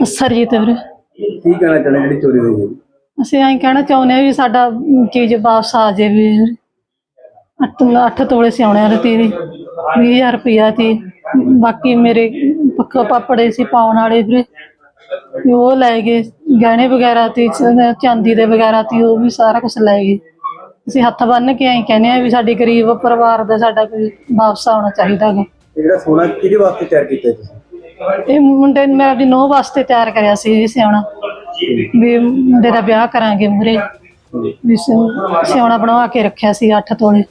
ਸਰਜੀਤ ਵੀਰੇ। ਕੀ ਕਹਿਣਾ ਚਾਹੁੰਦੇ ਜਿਹੜੀ ਚੋਰੀ ਹੋਈ ਹੈ? ਅਸੀਂ ਐਂ ਕਹਿਣਾ ਚਾਹੁੰਦੇ ਆ ਵੀ ਸਾਡਾ ਅਮ, ਚੀਜ਼ ਵਾਪਸ ਆ ਜੇ ਵੀ ਅੱਠ ਅੱਠ ਤੋਲੇ ਸਿਆਉਣਿਆਂ ਦੇ ਤੀ 20000 ਰੁਪਇਆ ਤੀ ਬਾਕੀ ਮੇਰੇ ਪੱਕਾ ਪਾਪੜੇ ਸੀ ਪਾਉਣ ਵਾਲੇ ਵੀਰੇ। ਵੀ ਉਹ ਲੈ ਗਏ ਗਹਿਣੇ ਵਗੈਰਾ ਤੇ ਚ- ਚਾਂਦੀ ਦੇ ਵਗੈਰਾ ਤੇ ਉਹ ਵੀ ਸਾਰਾ ਕੁਝ ਲੈ ਗਏ। ਅਸੀਂ ਹੱਥ ਬੰਨ ਕੇ ਐਂ ਕਹਿੰਦੇ ਆ ਵੀ ਸਾਡੀ ਗਰੀਬ ਪਰਿਵਾਰ ਦਾ ਸਾਡਾ ਕੋਈ ਵਾਪਸ ਆਉਣਾ ਚਾਹੀਦਾ ਗਾ। ਇਹ ਜਿਹੜਾ ਸੋਨਾ ਕਿਹਦੇ ਵਾਸਤੇ ਤਿਆਰ ਕੀਤਾ ਤੁਸੀਂ? ਇਹ ਮੁੰਡੇ ਨੇ ਮੇਰਾ ਆਪਣੀ ਨੋਹ ਵਾਸਤੇ ਤਿਆਰ ਕਰਿਆ ਸੀ ਜੀ ਸਿਆਉਣਾ ਵੀ ਮੁੰਡੇ ਦਾ ਵਿਆਹ ਕਰਾਂਗੇ ਮੂਰੇ ਵੀ ਸਿਆਉਣਾ ਬਣਵਾ ਕੇ ਰੱਖਿਆ ਸੀ 8 ਤੋਲੇ।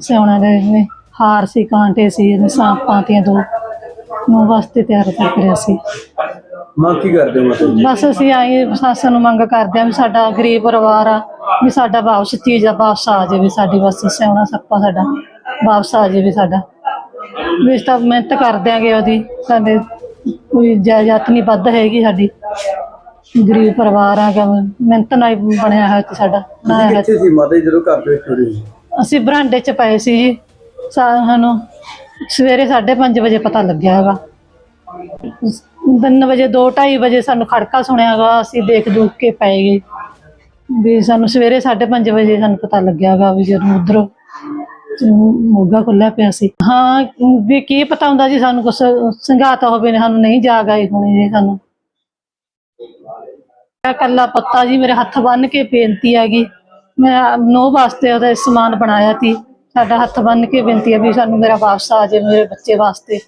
ਸਿਆਉਣਾ ਦੇ ਨੇ ਹਾਰ ਸੀ ਕਾਂਟੇ ਸੀ ਸਾਂਪਾਂ ਤੀਆਂ ਦੋ। ਨੋਹ ਵਾਸਤੇ ਤਿਆਰ ਕਰ ਕਰਿਆ ਸੀ। ਮੰਗ ਕੀ ਕਰਦੇ ਹੋ ਮਤਲਬ ਬਸ ਅਸੀਂ ਆਏ ਪ੍ਰਸ਼ਾਸਨ ਨੂੰ ਮੰਗ ਕਰਦੇ ਵੀ ਸਾਡਾ ਗਰੀਬ ਪਰਿਵਾਰ ਆ ਵੀ ਸਾਡਾ ਵਾਪਸ ਚੀਜ਼ ਆ ਵਾਪਸ ਆ ਜਾਵੇ ਸਾਡੀ ਬਸ ਸਿਆਉਣਾ ਸੱਪਾ ਸਾਡਾ। ਵਾਪਸ ਆ ਜਾਵੇ ਸਾਡਾ। ਵੀ ਤਾਂ ਮਿਹਨਤ ਕਰ ਦਿਆਂਗੇ ਉਹਦੀ ਸਾਡੇ ਕੋਈ ਜਾਇਦਾਦ ਨਹੀਂ ਵੱਧ ਹੈਗੀ ਸਾਡੀ। ਗਰੀਬ ਪਰਿਵਾਰ ਆ ਗਾ ਮਿਹਨਤ ਨਾਲ ਹੀ ਬਣਿਆ ਹੋਇਆ ਤੇ ਸਾਡਾ ਬਣਾਇਆ ਹੋਇਆ ਕਿੱਥੇ ਸੀ ਮਾਤਾ ਜੀ ਜਦੋਂ ਘਰ ਦੇ ਵਿੱਚ ਚੋਰੀ ਹੋਈ ਅਸੀਂ ਬਰਾਂਡੇ 'ਚ ਪਏ ਸੀ ਜੀ। ਸਾਨੂੰ ਸਵੇਰੇ 5:30 ਵਜੇ ਪਤਾ ਲੱਗਿਆ ਹੈਗਾ। 3 ਵਜੇ 2:30 ਵਜੇ ਸਾਨੂੰ ਖੜਕਾ ਸੁਣਿਆ ਹੈਗਾ ਅਸੀਂ ਦੇਖ ਦੂਖ ਕੇ ਪੈ ਗਏ। ਵੀ ਸਾਨੂੰ ਸਵੇਰੇ 5:30 ਵਜੇ ਸਾਨੂੰ ਪਤਾ ਲੱਗਿਆ ਹੈਗਾ ਵੀ ਜਦੋਂ ਉਧਰ ਮੋਗਾ ਖੁੱਲਿਆ ਪਿਆ ਸੀ। ਹਾਂ ਵੀ ਕੀ ਪਤਾ ਹੁੰਦਾ ਜੀ ਸਾਨੂੰ ਕੁਛ ਸੰਘਾਤਾ ਹੋਵੇ ਨੇ ਸਾਨੂੰ ਨਹੀਂ ਜਾਗ ਆਈ ਹੋਣੀ ਜੀ ਸਾਨੂੰ। ਮੇਰਾ ਕੱਲਾ ਪੱਤਾ ਜੀ ਮੇਰੇ ਹੱਥ ਬੰਨ ਕੇ ਬੇਨਤੀ ਹੈਗੀ ਮੈਂ ਨੋ ਵਾਸਤੇ ਉਹਦਾ ਸਮਾਨ ਬਣਾਇਆ ਸੀ। ਸਾਡਾ ਹੱਥ ਬੰਨ ਕੇ ਬੇਨਤੀ ਹੈ ਵੀ ਸਾਨੂੰ ਮੇਰਾ ਵਾਪਸ ਆ ਜਾਏ ਮੇਰੇ ਬੱਚੇ ਵਾਸਤੇ।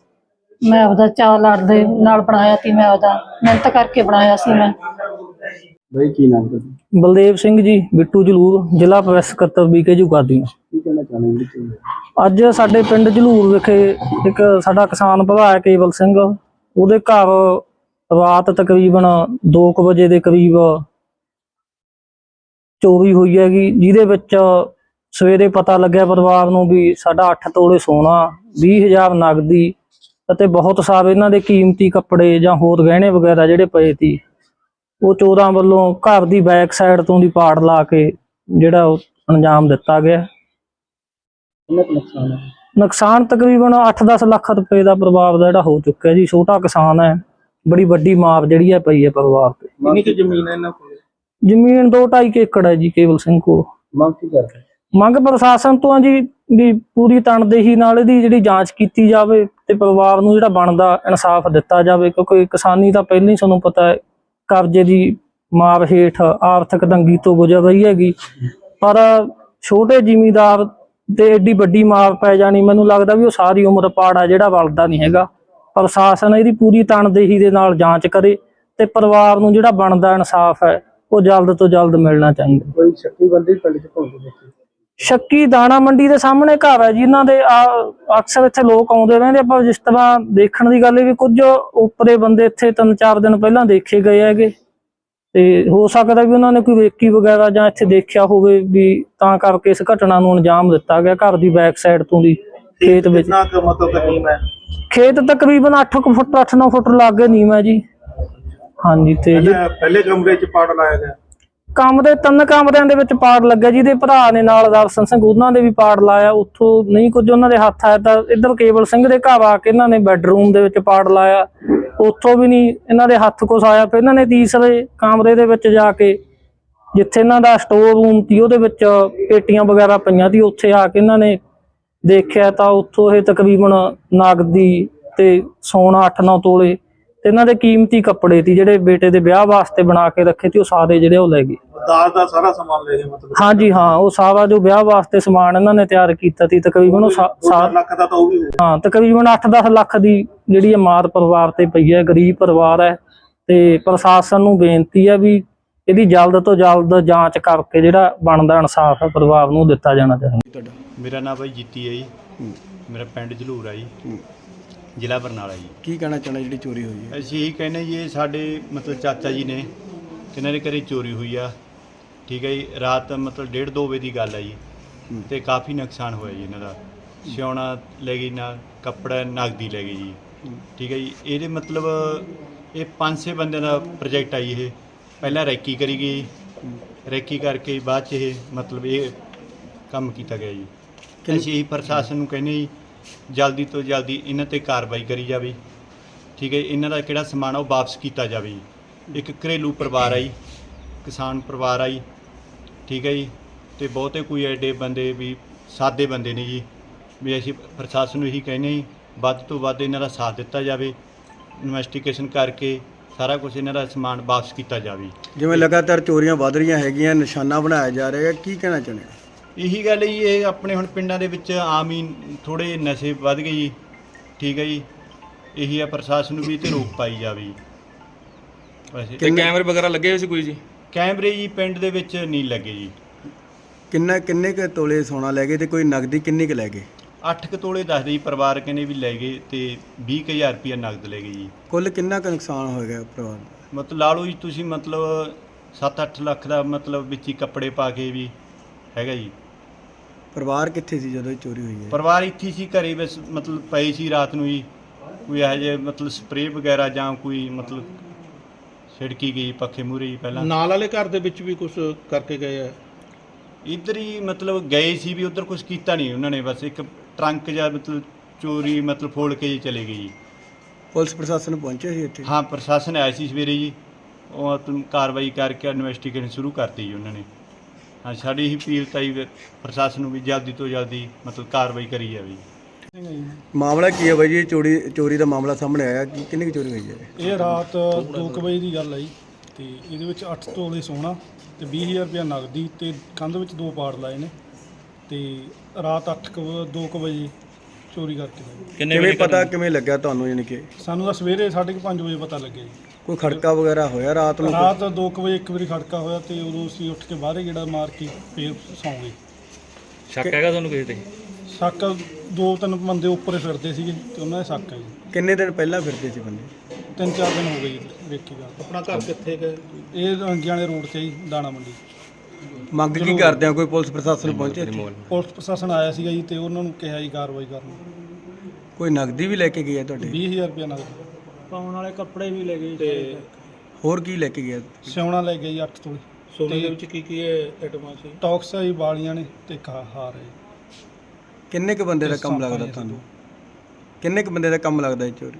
ਮੈਂ ਉਹਦਾ ਚਾਅ ਲੜਦੇ ਨਾਲ ਬਣਾਇਆ ਸੀ ਮੈਂ ਉਹਦਾ ਮਿਹਨਤ ਕਰਕੇ ਬਣਾਇਆ ਸੀ ਮੈਂ। ਬਈ ਕੀ ਨਾਮ ਤੁਹਾਡਾ? ਬਲਦੇਵ ਸਿੰਘ ਜੀ ਬਿੱਟੂ ਜਲੂਰ ਜ਼ਿਲ੍ਹਾ ਪ੍ਰੈਸ ਸਕੱਤਰ ਬੀਕੇ ਹੋ ਹੋਈ ਅੱਜ ਸਾਡੇ ਪਿੰਡ ਜਲੂਰ ਵਿਖੇ ਇੱਕ ਸਾਡਾ ਕਿਸਾਨ ਭਰਾ ਕੇਵਲ ਸਿੰਘ। ਉਹਦੇ ਘਰ ਰਾਤ ਤਕਰੀਬਨ 2 ਵਜੇ ਦੇ ਕਰੀਬ ਚੋਰੀ ਹੋਈ ਹੈਗੀ, ਜਿਹਦੇ ਵਿੱਚ ਸਵੇਰੇ ਪਤਾ ਲੱਗਿਆ ਪਰਿਵਾਰ ਨੂੰ ਵੀ ਸਾਡਾ 8 ਤੋਲੇ ਸੋਨਾ 20000 ਨਗਦੀ ਅਤੇ ਬਹੁਤ ਸਾਰੇ ਇਹਨਾਂ ਦੇ ਕੀਮਤੀ ਕੱਪੜੇ ਜਾਂ ਹੋਰ ਗਹਿਣੇ ਵਗੈਰਾ ਜਿਹੜੇ ਪਏ ਸੀ। ਉਹ ਚੋਰਾਂ ਵੱਲੋਂ ਘਰ ਦੀ ਬੈਕ ਸਾਈਡ ਤੋਂ ਦੀ ਪਾੜ ਲਾ ਕੇ ਜਿਹੜਾ ਉਹ ਅੰਜਾਮ ਦਿੱਤਾ ਗਿਆ। ਕਿੰਨਾ ਕੁ ਨੁਕਸਾਨ ਹੈ? ਨੁਕਸਾਨ ਤਕਰੀਬਨ 8-10 ਲੱਖ ਰੁਪਏ ਦਾ ਪਰਿਵਾਰ ਦਾ ਜਿਹੜਾ ਹੋ ਚੁੱਕਿਆ ਜੀ ਛੋਟਾ ਕਿਸਾਨ ਹੈ ਬੜੀ ਵੱਡੀ ਮਾਰ ਜਿਹੜੀ ਹੈ ਪਈ ਹੈ ਪਰਿਵਾਰ ਤੇ। ਕਿੰਨੀ ਕੁ ਜ਼ਮੀਨ ਹੈ ਇਹਨਾਂ ਕੋਲ? ਜ਼ਮੀਨ 2.5 ਏਕੜ ਹੈ ਜੀ ਕੇਵਲ ਸਿੰਘ ਕੋਲ। ਮੰਗ ਕੀ ਕਰਦੇ? ਮੰਗ ਪ੍ਰਸ਼ਾਸਨ ਤੋਂ ਆ ਜੀ ਵੀ ਪੂਰੀ ਤਣਦੇਹੀ ਨਾਲ ਇਹਦੀ ਜਿਹੜੀ ਜਾਂਚ ਕੀਤੀ ਜਾਵੇ ਤੇ ਪਰਿਵਾਰ ਨੂੰ ਜਿਹੜਾ ਬਣਦਾ ਇਨਸਾਫ ਦਿੱਤਾ ਜਾਵੇ ਕਿਉਂਕਿ ਕਿਸਾਨੀ ਤਾਂ ਪਹਿਲਾਂ ਹੀ ਤੁਹਾਨੂੰ ਪਤਾ ਹੈ ਕਰਜ਼ੇ ਦੀ ਮਾਰ ਹੇਠ ਆਰਥਿਕ ਤੰਗੀ ਤੋਂ ਗੁਜ਼ਰ ਰਹੀ ਹੈਗੀ। ਪਰ ਛੋਟੇ ਜ਼ਿਮੀਂਦਾਰ ਤੇ ਏਡੀ ਵੱਡੀ ਮਾਰ ਪੈ ਜਾਣੀ ਮੈਨੂੰ ਲੱਗਦਾ ਵੀ ਉਹ ਸਾਰੀ ਉਮਰ ਪਾੜਾ ਜਿਹੜਾ ਵਲਦਾ ਨਹੀਂ ਹੈਗਾ। ਪ੍ਰਸ਼ਾਸਨ ਇਹਦੀ ਪੂਰੀ ਤਣਦੇਹੀ ਦੇ ਨਾਲ ਜਾਂਚ ਕਰੇ ਤੇ ਪਰਿਵਾਰ ਨੂੰ ਜਿਹੜਾ ਬਣਦਾ ਇਨਸਾਫ ਹੈ ਉਹ ਜਲਦ ਤੋਂ ਜਲਦ ਮਿਲਣਾ ਚਾਹੀਦਾ। ਕੋਈ ਸ਼ੱਕੀ ਬੰਦੇ ਪਿੰਡ ਚ ਘੁੰਮਦੇ ਦੇਖੇ ਸ਼ੱਕੀ ਦਾਣਾ ਮੰਡੀ ਦੇ ਸਾਹਮਣੇ ਘਰ ਹੈ ਜਿਨ੍ਹਾਂ ਦੇ ਅਕਸਰ ਇੱਥੇ ਲੋਕ ਆਉਂਦੇ ਰਹਿੰਦੇ ਆਪਾਂ ਜਿਸ ਤਰ੍ਹਾਂ ਦੇਖਣ ਦੀ ਗੱਲ ਹੈ ਵੀ ਕੁਝ ਉੱਪਰੇ ਬੰਦੇ ਇੱਥੇ ਤਿੰਨ ਚਾਰ ਦਿਨ ਪਹਿਲਾਂ ਦੇਖੇ ਗਏ ਹੈਗੇ। ਤੇ ਹੋ ਸਕਦਾ ਵੀ ਉਹਨਾਂ ਨੇ ਕੋਈ ਰੇਕੀ ਵਗੈਰਾ ਜਾਂ ਇੱਥੇ ਦੇਖਿਆ ਹੋਵੇ ਵੀ ਤਾਂ ਕਰਕੇ ਇਸ ਘਟਨਾ ਨੂੰ ਅੰਜਾਮ ਦਿੱਤਾ ਗਿਆ ਘਰ ਦੀ ਬੈਕ ਸਾਈਡ ਤੋਂ ਦੀ ਖੇਤ ਵਿੱਚ। ਕਿੰਨਾ ਕੁ ਮਤਲਬ ਤਕਲੀਫ ਹੈ? ਖੇਤ ਤਕਰੀਬਨ 8 ਫੁੱਟ 8-9 ਫੁੱਟ ਲਾਗੇ ਨੀਮ ਹੈ ਜੀ। ਹਾਂਜੀ ਤੇ ਜੇ ਪਹਿਲੇ ਕਮਰੇ ਚ ਪਾੜ ਲਾਇਆ ਗਿਆ? ਕੰਮ ਦੇ ਤਿੰਨ ਕਮਰਿਆਂ ਦੇ ਵਿੱਚ ਪਾੜ ਲੱਗਾ ਜਿਹਦੇ ਭਰਾ ਨੇ ਨਾਲ ਦਰਸ਼ਨ ਸਿੰਘ ਉਹਨਾਂ ਦੇ ਵੀ ਪਾੜ ਲਾਇਆ। ਉੱਥੋਂ ਨਹੀਂ ਕੁਝ ਉਹਨਾਂ ਦੇ ਹੱਥ ਆਇਆ ਤਾਂ ਇੱਧਰ ਕੇਵਲ ਸਿੰਘ ਦੇ ਘਰ ਆ ਕੇ ਇਹਨਾਂ ਨੇ ਬੈੱਡਰੂਮ ਦੇ ਵਿੱਚ ਪਾੜ ਲਾਇਆ। ਉੱਥੋਂ ਵੀ ਨਹੀਂ ਇਹਨਾਂ ਦੇ ਹੱਥ ਕੁਛ ਆਇਆ, ਫਿਰ ਇਹਨਾਂ ਨੇ ਤੀਸਰੇ ਕਮਰੇ ਦੇ ਵਿੱਚ ਜਾ ਕੇ ਜਿੱਥੇ ਇਹਨਾਂ ਦਾ ਸਟੋਰ ਰੂਮ ਸੀ, ਉਹਦੇ ਵਿੱਚ ਪੇਟੀਆਂ ਵਗੈਰਾ ਪਈਆਂ ਸੀ, ਉੱਥੇ ਆ ਕੇ ਇਹਨਾਂ ਨੇ ਦੇਖਿਆ ਤਾਂ ਉੱਥੋਂ ਇਹ ਤਕਰੀਬਨ ਨਗਦੀ ਤੇ ਸੋਨਾ 8-9 ਤੋਲੇ ਤੇ ਇਹਨਾਂ ਦੇ ਕੀਮਤੀ ਕੱਪੜੇ ਸੀ, ਜਿਹੜੇ ਬੇਟੇ ਦੇ ਵਿਆਹ ਵਾਸਤੇ ਬਣਾ ਕੇ ਰੱਖੇ ਸੀ, ਉਹ ਸਾਰੇ ਜਿਹੜੇ ਉਹ ਲੈ ਗਏ। ਦਾਜ ਦਾ ਸਾਰਾ ਸਮਾਨ ਲੈ ਗਏ ਮਤਲਬ। ਹਾਂਜੀ ਹਾਂ ਉਹ ਸਾਰਾ ਜੋ ਵਿਆਹ ਵਾਸਤੇ ਸਮਾਨ ਇਹਨਾਂ ਨੇ ਤਿਆਰ ਕੀਤਾ ਸੀ ਤਕਰੀਬਨ ਉਹ ਸਾ- ਸਾ- ਲੱਖ ਦਾ ਤਾਂ ਉਹ ਵੀ ਹਾਂ ਤਕਰੀਬਨ 8-10 ਲੱਖ ਦੀ ਜਿਹੜੀ ਮਾਰ ਪਰਿਵਾਰ ਤੇ ਪਈ ਹੈ ਗਰੀਬ ਪਰਿਵਾਰ ਹੈ ਤੇ ਪ੍ਰਸ਼ਾਸਨ ਨੂੰ ਬੇਨਤੀ ਹੈ ਵੀ ਇਹਦੀ ਜਲਦ ਤੋਂ ਜਲਦ ਜਾਂਚ ਕਰਕੇ ਜਿਹੜਾ ਬਣਦਾ ਇਨਸਾਫ ਹੈ ਪਰਿਵਾਰ ਨੂੰ ਦਿੱਤਾ ਜਾਣਾ ਚਾਹੀਦਾ। ਮੇਰਾ ਨਾਮ ਬਾਈ ਜੀਤੀ ਹੈ ਜੀ। ਮੇਰਾ ਪਿੰਡ ਜਲੂਰ ਆ ਜੀ। ਜ਼ਿਲ੍ਹਾ ਬਰਨਾਲਾ ਜੀ। ਕੀ ਕਹਿਣਾ ਚਾਹੁੰਦੇ ਜਿਹੜੀ ਚੋਰੀ ਹੋਈ ਹੈ? ਅਸੀਂ ਇਹੀ ਕਹਿੰਦੇ ਜੀ ਇਹ ਸਾਡੇ ਮਤਲਬ ਚਾਚਾ ਜੀ ਨੇ ਇਹਨਾਂ ਦੇ ਘਰੇ ਚੋਰੀ ਹੋਈ ਆ। ਠੀਕ ਹੈ ਜੀ ਰਾਤ ਮਤਲਬ 1:30 2 ਵਜੇ ਦੀ ਗੱਲ ਆ ਜੀ। ਤੇ ਕਾਫੀ ਨੁਕਸਾਨ ਹੋਇਆ ਜੀ ਇਹਨਾਂ ਦਾ। ਸਿਉਣਾ ਲੈ ਗਈ ਨਾਲ ਕੱਪੜਾ ਨਗਦੀ ਲੈ ਗਈ ਜੀ। ਠੀਕ ਹੈ ਜੀ ਇਹਦੇ ਮਤਲਬ ਇਹ ਪੰਜ ਛੇ ਬੰਦਿਆਂ ਦਾ ਪ੍ਰੋਜੈਕਟ ਆ ਜੀ ਇਹ। ਪਹਿਲਾਂ ਰੈਕੀ ਕਰੀ ਗਈ। ਰੈਕੀ ਕਰਕੇ ਬਾਅਦ ਚ ਇਹ ਮਤਲਬ ਇਹ ਕੰਮ ਕੀਤਾ ਗਿਆ ਜੀ। ਅਸੀਂ ਇਹੀ ਪ੍ਰਸ਼ਾਸਨ ਨੂੰ ਕਹਿੰਦੇ ਜੀ ਜਲਦੀ ਤੋਂ ਜਲਦੀ ਇਹਨਾਂ ਤੇ ਕਾਰਵਾਈ ਕਰੀ ਜਾਵੇ। ਠੀਕ ਹੈ ਇਹਨਾਂ ਦਾ ਕਿਹੜਾ ਸਮਾਨ ਆ ਉਹ ਵਾਪਸ ਕੀਤਾ ਜਾਵੇ ਇੱਕ ਘਰੇਲੂ ਪਰਿਵਾਰ ਆ ਜੀ। ਕਿਸਾਨ ਪਰਿਵਾਰ ਆ ਜੀ। ਠੀਕ ਹੈ ਜੀ ਤੇ ਬਹੁਤੇ ਕੋਈ ਐਡੇ ਬੰਦੇ ਵੀ ਸਾਦੇ ਬੰਦੇ ਨੇ ਜੀ। ਵੀ ਅਸੀਂ ਪ੍ਰਸ਼ਾਸਨ ਨੂੰ ਇਹੀ ਕਹਿੰਦੇ ਜੀ ਵੱਧ ਤੋਂ ਵੱਧ ਇਹਨਾਂ ਦਾ ਸਾਥ ਦਿੱਤਾ ਜਾਵੇ ਇਨਵੈਸਟੀਗੇਸ਼ਨ ਕਰਕੇ ਸਾਰਾ ਕੁਝ ਇਹਨਾਂ ਦਾ ਸਮਾਨ ਵਾਪਸ ਕੀਤਾ ਜਾਵੇ। ਜਿਵੇਂ ਲਗਾਤਾਰ ਚੋਰੀਆਂ ਵੱਧ ਰਹੀਆਂ ਹੈਗੀਆਂ ਨਿਸ਼ਾਨਾ ਬਣਾਇਆ ਜਾ ਰਿਹਾ ਹੈ ਕੀ ਕਹਿਣਾ ਚਾਹੁੰਦੇ ਹੋ? ਇਹੀ ਗੱਲ ਹੈ ਜੀ ਇਹ ਆਪਣੇ ਹੁਣ ਪਿੰਡਾਂ ਦੇ ਵਿੱਚ ਆਮ ਹੀ ਥੋੜੇ ਨਸ਼ੇ ਵੱਧ ਗਏ ਜੀ ਠੀਕ ਹੈ ਜੀ। ਇਹੀ ਆ ਪ੍ਰਸ਼ਾਸਨ ਨੂੰ ਵੀ ਤੇ ਰੋਕ ਪਾਈ ਜਾਵੇ ਜੀ। ਵੈਸੇ ਕੈਮਰੇ ਵਗੈਰਾ ਲੱਗੇ ਹੋਏ ਸੀ ਕੋਈ ਜੀ? ਕੈਮਰੇ ਜੀ ਪਿੰਡ ਦੇ ਵਿੱਚ ਨਹੀਂ ਲੱਗੇ ਜੀ। ਕਿੰਨਾ ਕਿੰਨੇ ਕੁ ਤੋਲੇ ਸੋਨਾ ਲੈ ਗਏ ਤੇ ਕੋਈ ਨਗਦੀ ਕਿੰਨੀ ਕੁ ਲੈ ਗਏ? 8 ਕੁ ਤੋਲੇ ਦੱਸਦੇ ਜੀ ਪਰਿਵਾਰ ਕਹਿੰਦੇ ਵੀ ਲੈ ਗਏ ਤੇ 20000 ਰੁਪਇਆ ਨਗਦ ਲੈ ਗਏ ਜੀ। ਕੁੱਲ ਕਿੰਨਾ ਕੁ ਨੁਕਸਾਨ ਹੋਏਗਾ ਪਰਿਵਾਰ ਦਾ ਮਤਲਬ ਲਾ ਲਓ ਜੀ ਤੁਸੀਂ ਮਤਲਬ 7-8 ਲੱਖ ਦਾ ਮਤਲਬ ਵਿੱਚ ਹੀ ਕੱਪੜੇ ਪਾ ਕੇ ਵੀ ਹੈਗਾ ਜੀ। ਪਰਿਵਾਰ ਕਿੱਥੇ ਸੀ ਜਦੋਂ ਇਹ ਚੋਰੀ ਹੋਈ ਹੈ? ਪਰਿਵਾਰ ਇੱਥੇ ਹੀ ਸੀ ਘਰੇ ਬਸ ਮਤਲਬ ਪਏ ਸੀ ਰਾਤ ਨੂੰ ਜੀ। ਕੋਈ ਇਹੋ ਜਿਹੇ ਮਤਲਬ ਸਪਰੇਅ ਵਗੈਰਾ ਜਾਂ ਕੋਈ ਮਤਲਬ ਛਿੜਕੀ ਗਈ ਪੱਖੇ ਮੂਹਰੇ ਜੀ ਪਹਿਲਾਂ। ਨਾਲ ਵਾਲੇ ਘਰ ਦੇ ਵਿੱਚ ਵੀ ਕੁਝ ਕਰਕੇ ਗਏ ਆ? ਇੱਧਰ ਹੀ ਮਤਲਬ ਗਏ ਸੀ ਵੀ ਉੱਧਰ ਕੁਝ ਕੀਤਾ ਨਹੀਂ ਉਹਨਾਂ ਨੇ ਬਸ ਇੱਕ ਟਰੰਕ ਜਾਂ ਮਤਲਬ ਚੋਰੀ ਮਤਲਬ ਫੋੜ ਕੇ ਜੀ ਚਲੇ ਗਏ ਜੀ। ਪੁਲਿਸ ਪ੍ਰਸ਼ਾਸਨ ਪਹੁੰਚੇ ਸੀ ਇੱਥੇ? ਹਾਂ ਪ੍ਰਸ਼ਾਸਨ ਆਇਆ ਸੀ ਸਵੇਰੇ ਜੀ। ਉਹ ਤੁਮ ਕਾਰਵਾਈ ਕਰਕੇ ਇਨਵੈਸਟੀਗੇਸ਼ਨ ਸ਼ੁਰੂ ਕਰਤੀ ਜੀ ਉਹਨਾਂ ਨੇ। ਹਾਂ ਸਾਡੀ ਹੀ ਅਪੀਲ ਤਾਂ ਜੀ ਪ੍ਰਸ਼ਾਸਨ ਨੂੰ ਵੀ ਜਲਦੀ ਤੋਂ ਜਲਦੀ ਮਤਲਬ ਕਾਰਵਾਈ ਕਰੀ ਜਾਵੇ ਜੀ। ਮਾਮਲਾ ਕੀ ਹੈ ਬਾਈ ਜੀ? ਇਹ ਚੋਰੀ ਚੋਰੀ ਦਾ ਮਾਮਲਾ ਸਾਹਮਣੇ ਆਇਆ। ਕਿ ਕਿੰਨੀ ਕੁ ਚੋਰੀ ਹੋਈ ਹੈ? ਇਹ ਰਾਤ 2 ਵਜੇ ਦੀ ਗੱਲ ਹੈ ਜੀ। ਤੇ ਇਹਦੇ ਵਿੱਚ 8 ਤੋਲੇ ਸੋਨਾ ਤੇ 20000 ਰੁਪਇਆ ਨਗਦੀ ਤੇ ਕੰਧ ਵਿੱਚ ਦੋ ਪਾੜ ਲਾਏ ਨੇ। ਤੇ ਰਾਤ 8 2 ਵਜੇ ਚੋਰੀ ਕਰਕੇ ਗਏ। ਕਿੰਨੇ ਕਿਵੇਂ ਵਜੇ ਪਤਾ ਕਿਵੇਂ ਲੱਗਿਆ ਤੁਹਾਨੂੰ ਯਾਨੀ ਕਿ? ਸਾਨੂੰ ਤਾਂ ਸਵੇਰੇ 5:30 ਵਜੇ ਪਤਾ ਲੱਗਿਆ ਜੀ। ਕੋਈ ਖੜਕਾ ਵਗੈਰਾ ਹੋਇਆ ਰਾਤ ਨੂੰ? ਰਾਤ 2 ਵਜੇ ਇੱਕ ਵਾਰੀ ਖੜਕਾ ਹੋਇਆ ਤੇ ਉਦੋਂ ਅਸੀਂ ਉੱਠ ਕੇ ਬਾਹਰੇ ਗੇੜਾ ਮਾਰ ਕੇ ਫੇਰ ਸੌਂ ਗਏ। ਸ਼ੱਕ ਹੈਗਾ ਤੁਹਾਨੂੰ ਕਿਸੇ ਤੇ? ਸ਼ੱਕ ਦੋ ਤਿੰਨ ਬੰਦੇ ਉੱਪਰ ਫਿਰਦੇ ਸੀਗੇ ਤੇ ਉਹਨਾਂ ਦੇ ਸ਼ੱਕ ਹੈ ਜੀ। ਕਿੰਨੇ ਦਿਨ ਪਹਿਲਾਂ ਫਿਰਦੇ ਸੀ ਬੰਦੇ? ਤਿੰਨ ਚਾਰ ਦਿਨ ਹੋ ਗਏ ਜੀ ਵੇਖੀ ਗੱਲ ਆਪਣਾ ਘਰ ਕਿੱਥੇ ਗਏ ਇਹ ਰੰਗਿਆਣੇ ਰੋਡ ਤੇ ਜੀ ਦਾਣਾ ਮੰਡੀ। ਮੰਗ ਕੀ ਕਰਦੇ ਆ ਕੋਈ ਪੁਲਿਸ ਪ੍ਰਸ਼ਾਸਨ ਪਹੁੰਚੇ ਇੱਥੇ? ਪੁਲਿਸ ਪ੍ਰਸ਼ਾਸਨ ਆਇਆ ਸੀਗਾ ਜੀ ਤੇ ਉਹਨਾਂ ਨੂੰ ਕਿਹਾ ਜੀ ਕਾਰਵਾਈ ਕਰਨ। ਕੋਈ ਨਗਦੀ ਵੀ ਲੈ ਕੇ ਗਿਆ ਤੁਹਾਡੇ? 20000 ਰੁਪਇਆ ਨਗਦ। ਪਾਉਣ ਵਾਲੇ ਕੱਪੜੇ ਵੀ ਲੈ ਗਏ ਤੇ ਹੋਰ ਕੀ ਲੈ ਕੇ ਗਿਆ ਸਿਉਣਾ ਲੈ ਗਏ ਜੀ 8 ਤੋਲੇ ਸੋਨੇ ਦੇ ਵਿੱਚ ਕੀ ਕੀ ਹੈ ਆਈਟਮਾਂ ਸੀ ਟੌਕਸ ਆਈ ਵਾਲੀਆਂ ਨੇ ਤੇ ਆਹ ਹਾਰ ਹੈ ਕਿੰਨੇ ਕੁ ਬੰਦੇ ਦਾ ਕੰਮ ਲੱਗਦਾ ਤੁਹਾਨੂੰ? ਕਿੰਨੇ ਕੁ ਬੰਦੇ ਦਾ ਕੰਮ ਲੱਗਦਾ ਇਹ ਚੋਰੀ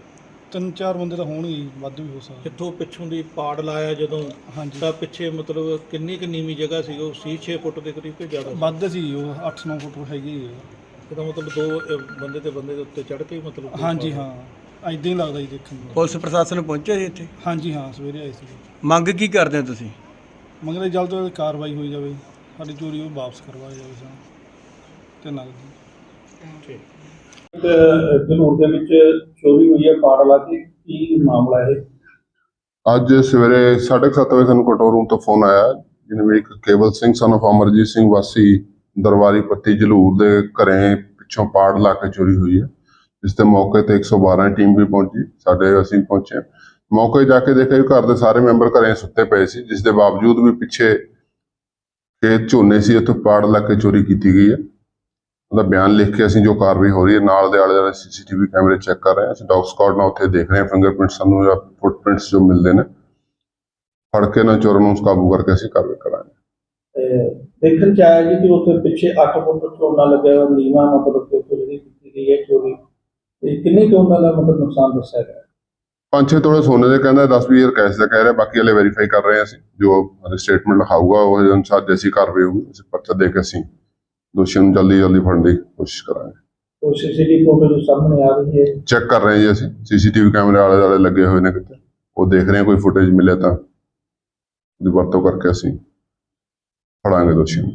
ਤਿੰਨ ਚਾਰ ਬੰਦੇ ਤਾਂ ਹੋਣਗੇ ਜੀ, ਵੱਧ ਵੀ ਹੋ ਸਕਦੇ। ਜਿੱਥੋਂ ਪਿੱਛੋਂ ਦੀ ਪਾੜ ਲਾਇਆ ਜਦੋਂ ਹਾਂਜੀ। ਤਾਂ ਪਿੱਛੇ ਮਤਲਬ ਕਿੰਨੀ ਕਿ ਨੀਵੀਂ ਜਗ੍ਹਾ ਸੀ ਉਹ? ਸੀ 6 ਫੁੱਟ ਦੇ ਕਰੀਬ ਤੇ ਜ਼ਿਆਦਾ ਵੱਧ ਸੀ ਉਹ 8-9 ਫੁੱਟ ਹੈਗੀ ਹੈ ਇਹਦਾ ਮਤਲਬ ਦੋ ਅਹ, ਬੰਦੇ ਤੇ ਬੰਦੇ ਦੇ ਉੱਤੇ ਚੜ ਕੇ ਹੀ ਮਤਲਬ ਹਾਂਜੀ ਹਾਂ ਐਦਾਂ ਹੀ ਲੱਗਦਾ ਜੀ ਦੇਖਣ ਨੂੰ। ਪੁਲਿਸ ਪ੍ਰਸ਼ਾਸਨ ਪਹੁੰਚੇ ਸੀ ਇੱਥੇ? ਹਾਂਜੀ ਹਾਂ ਸਵੇਰੇ ਆਏ ਸੀ। ਮੰਗ ਕੀ ਕਰਦੇ ਹੋ ਤੁਸੀਂ? ਮਗਰ ਜਲਦ ਤੋਂ ਜਲਦ ਕਾਰਵਾਈ ਹੋਈ ਜਾਵੇ ਸਾਡੀ ਚੋਰੀ ਉਹ ਵਾਪਸ ਕਰਵਾਈ ਜਾਵੇ ਸਾਨੂੰ ਤੇ ਨਗਦੀ ਜਨੂਰ ਦੇ ਵਿੱਚ ਚੋਰੀ ਹੋਈ ਹੈ ਪਾੜ ਲਾ ਕੇ ਕੀ ਮਾਮਲਾ ਹੈ ਅੱਜ ਸਵੇਰੇ 7:30 ਵਜੇ ਸਾਨੂੰ ਕੰਟਰੋਲ ਰੂਮ ਤੋਂ ਫੋਨ ਆਇਆ ਜਿਹਨੇ ਵੀ ਇੱਕ ਕੇਵਲ ਸਿੰਘ son of ਅਮਰਜੀਤ ਸਿੰਘ ਵਾਸੀ ਦਰਬਾਰੀ ਪੱਤੀ ਜਲੂਰ ਦੇ ਘਰੇ ਪਿੱਛੋਂ ਪਾੜ ਲਾ ਕੇ ਚੋਰੀ ਹੋਈ ਹੈ। ਇਸ ਤੇ ਮੌਕੇ ਤੇ 112 ਟੀਮ ਵੀ ਪਹੁੰਚੀ ਸਾਡੇ ਅਸੀਂ ਪਹੁੰਚੇ ਮੌਕੇ ਜਾ ਕੇ ਦੇਖਿਆ ਘਰ ਦੇ ਸਾਰੇ ਮੈਂਬਰ ਘਰੇ ਸੁੱਤੇ ਪਏ ਸੀ ਜਿਸ ਦੇ ਬਾਵਜੂਦ ਵੀ ਪਿੱਛੇ ਖੇਤ ਝੋਨੇ ਸੀ ਉੱਥੇ ਪਾੜ ਲਾ ਕੇ ਚੋਰੀ ਕੀਤੀ ਗਈ ਹੈ। ਉਹਦਾ ਬਿਆਨ ਲਿਖ ਕੇ ਅਸੀਂ ਜੋ ਕਾਰਵਾਈ ਹੋ ਰਹੀ ਹੈ ਨਾਲ ਦੇ ਆਲੇ ਦੁਆਲੇ ਸੀਸੀਟੀਵੀ ਕੈਮਰੇ ਚੈੱਕ ਕਰ ਰਹੇ ਹਾਂ ਅਸੀਂ ਡੌਗ ਸਕਾਡ ਨਾਲ ਉੱਥੇ ਦੇਖ ਰਹੇ ਹਾਂ ਫਿੰਗਰਪ੍ਰਿੰਟ ਸਾਨੂੰ ਜਾਂ ਫੁੱਟਪ੍ਰਿੰਟਸ ਜੋ ਮਿਲਦੇ ਨੇ ਫੜ ਕੇ ਨਾ ਚੋਰਾਂ ਨੂੰ ਕਾਬੂ ਕਰਕੇ ਅਸੀਂ ਕਾਰਵਾਈ ਕਰਾਂਗੇ। ਦੇਖਣ ਚ ਆਇਆ ਜੀ ਕਿ ਉੱਥੇ ਪਿੱਛੇ 8 ਫੁੱਟ ਝੋਨਾ ਲੱਗਿਆ ਹੋਇਆ ਨੀਵਾਂ ਮਤਲਬ ਕਿ ਉੱਥੇ ਜਿਹੜੀ ਕੀਤੀ ਗਈ ਹੈ ਚੋਰੀ ਤੇ ਕਿੰਨੇ ਝੋਨਾ ਦਾ ਮਤਲਬ ਨੁਕਸਾਨ ਦੱਸਿਆ ਗਿਆ? ਪੰਜ ਛੇ ਤੋਲੇ ਸੋਨੇ ਦੇ ਕਹਿੰਦਾ 10 20 ਕੈਸ਼ ਦਾ ਕਹਿ ਰਿਹਾ ਬਾਕੀ ਹਲੇ ਵੈਰੀਫਾਈ ਕਰ ਰਹੇ ਹਾਂ ਅਸੀਂ ਜੋ ਸਟੇਟਮੈਂਟ ਲਿਖਾਊਗਾ ਉਹ ਅਨੁਸਾਰ ਜੈਸੀ ਕਾਰਵਾਈ ਹੋਊਗੀ ਅਸੀਂ ਪਰਚਾ ਦੇ ਕੇ ਅਸੀਂ ਦੋਸ਼ੀਆਂ ਨੂੰ ਜਲਦੀ ਜਲਦੀ ਫੜਨ ਦੀ ਕੋਸ਼ਿਸ਼ ਕਰਾਂਗੇ। ਉਹ ਸੀਸੀਟੀਵੀ ਫੋਟੋ ਜੋ ਸਾਹਮਣੇ ਆ ਰਹੀ ਹੈ। ਚੈੱਕ ਕਰ ਰਹੇ ਹਾਂ ਜੀ ਅਸੀਂ। ਸੀਸੀਟੀਵੀ ਕੈਮਰੇ ਆਲੇ ਦੁਆਲੇ ਲੱਗੇ ਹੋਏ ਨੇ ਕਿਤੇ। ਉਹ ਦੇਖ ਰਹੇ ਹਾਂ ਕੋਈ ਫੁਟੇਜ ਮਿਲੇ ਤਾਂ। ਉਹਦੀ ਵਰਤੋਂ ਕਰਕੇ ਅਸੀਂ ਫੜਾਂਗੇ ਦੋਸ਼ੀਆਂ ਨੂੰ।